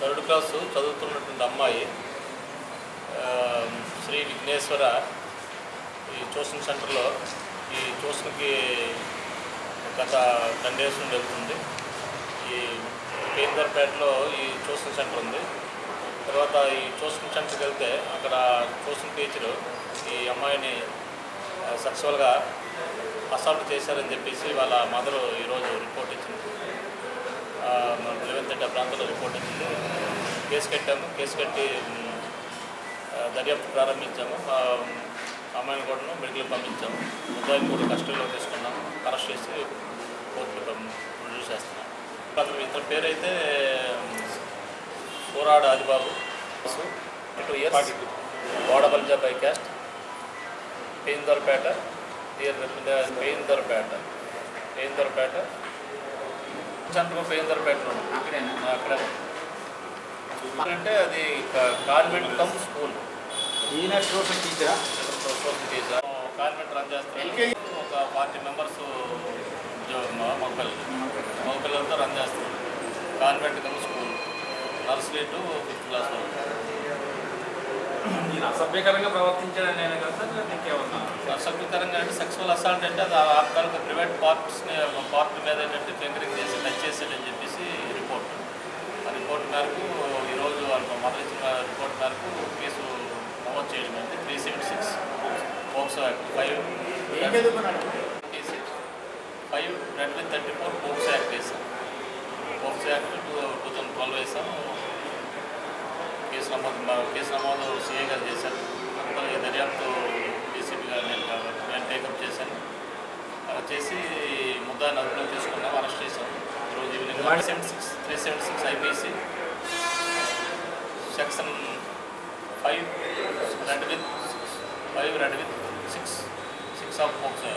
Third class చదువుతున్నటువంటి అమ్మాయి శ్రీ విఘ్నేశ్వర ఈ ట్యూషన్ సెంటర్లో ఈ ట్యూషన్కి గత కండేషన్ వెళ్తుంది ఈ కేందర్పేటలో ఈ ట్యూషన్ సెంటర్ ఉంది తర్వాత ఈ ట్యూషన్ సెంటర్కి వెళ్తే అక్కడ ట్యూషన్ టీచరు ఈ అమ్మాయిని సక్సెస్ఫుల్గా అసాల్ట్ చేశారని చెప్పేసి వాళ్ళ మదరు ఈరోజు రిపోర్ట్ ఇచ్చింది లెవెన్ థర్టీ ప్రాంతంలో రిపోర్ట్ ఇచ్చింది కేసు కట్టాము కేసు కట్టి దర్యాప్తు ప్రారంభించాము అమ్మాయిని కూడా మెడికల్ పంపించాము ఉదాయం కూడా కస్టడీలో తీసుకున్నాము అరెస్ట్ చేసి కోర్టులో ప్రొడ్యూస్ చేస్తున్నాం అతను ఇతని పేరైతే పోరాడు ఆదిబాబు టూ ఇయర్ వాడబల్జా బై క్యాస్ట్ పెయిందర్పేట పెయిందర్పేట పెయిందర్పేట చంద్రబాబు పెయిందర్పేటలో అక్కడే అక్కడే అంటే అది కాన్వెంట్ కమ్ స్కూల్ ఈయన సోషల్ టీచరా సోషల్ టీచర్ కాన్వెంట్ రన్ చేస్తారు ఒక పార్టీ మెంబర్స్ మొక్కలు మొక్కలతో రన్ చేస్తారు convent cum school nursery to fifth class నేను అసభ్యకరంగా ప్రవర్తించాడని నేను కదా ఇంకేమన్నా అసభ్యకరంగా అంటే సెక్సువల్ అసాల్ట్ అంటే అది ఆ ప్రైవేట్ పార్ట్స్ని పార్ట్ మీద ఏంటంటే ఫింగరింగ్ చేసి టచ్ చేసాడని చెప్పేసి రిపోర్ట్ ఆ రిపోర్ట్ మేరకు వాళ్ళు మొదలు రిపోర్ట్ మేరకు కేసు నమోదు చేయడం అయింది three seventy six POCSO act five five రెండు వేల థర్టీ ఫోర్ పోక్సో యాక్ట్ వేసాం POCSO act two two thousand twelve వేసాం కేసు నమోదు కేసు నమోదు సీఏ గారు చేశారు అందులో దర్యాప్తు డీసీపీ గారు నేను నేను టేకప్ చేశాను అలా చేసి ముద్దాన్ని అదుపులో తీసుకున్నాం అరెస్ట్ చేశాం ఈరోజు evening three seventy six three seventy six IPC Jackson 5 red with 6 of boxer.